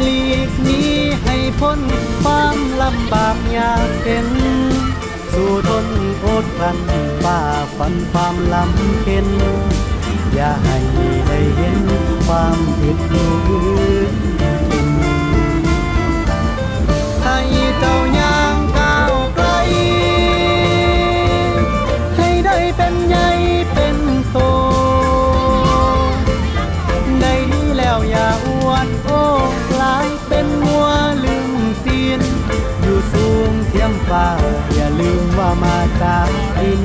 หลีกนี้ให้พ้นความลำบากยากเข็นสู้ทนอดกันฝ่าฟันความลำเข็นอย่าให้ได้เห็นความผิดมือกินให้เจ้าย่างก้าวไกล ให้ได้เป็นใหญ่เป็นโตได้ดีแล้วอย่าอวดโอ เทียมฟ้า อย่าลืมว่ามาจากดิน